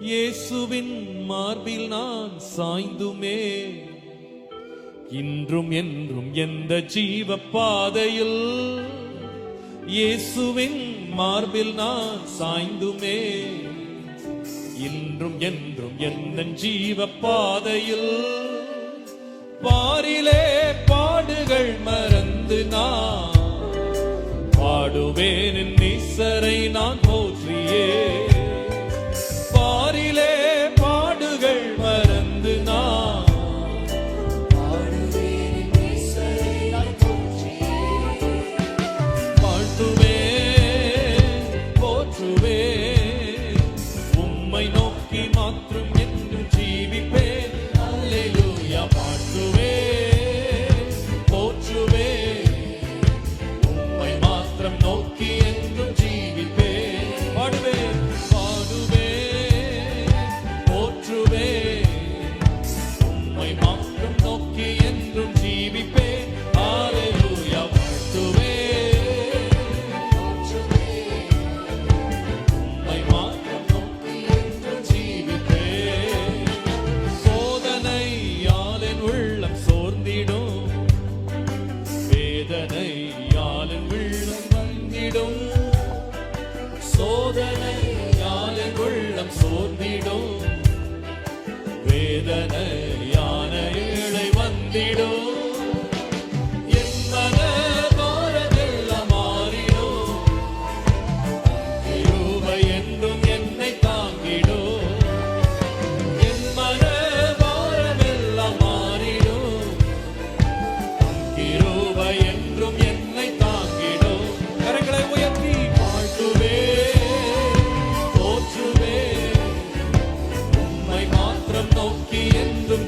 இயேசுவின் மார்பில் நான் சாய்ந்துமே. இன்றும் என்றும் எந்த ஜீவ பாதையில் இயேசுவின் மார்பில் நான் சாய்ந்துமே. இன்றும் என்றும் எந்த ஜீவ பாதையில் பாரிலே பாடுகள் மறந்து நான் பாடுவேன் நீசரை நான் Amen.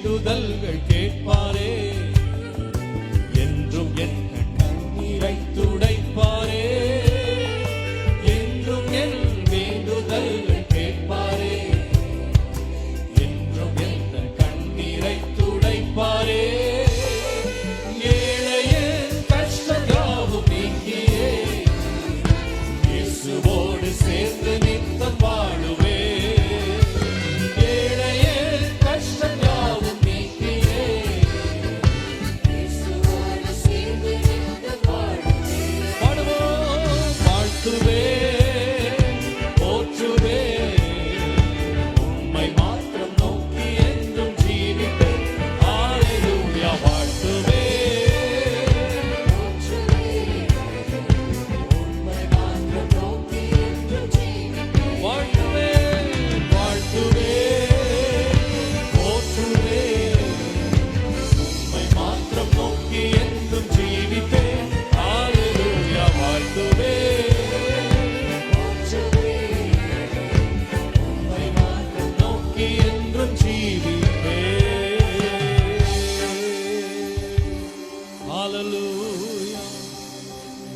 வேண்டுதல்கள் கேட்பாரே. என்றும் என் கண்ணீரை துடைப்பாரே. என்றும் என்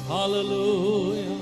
Hallelujah.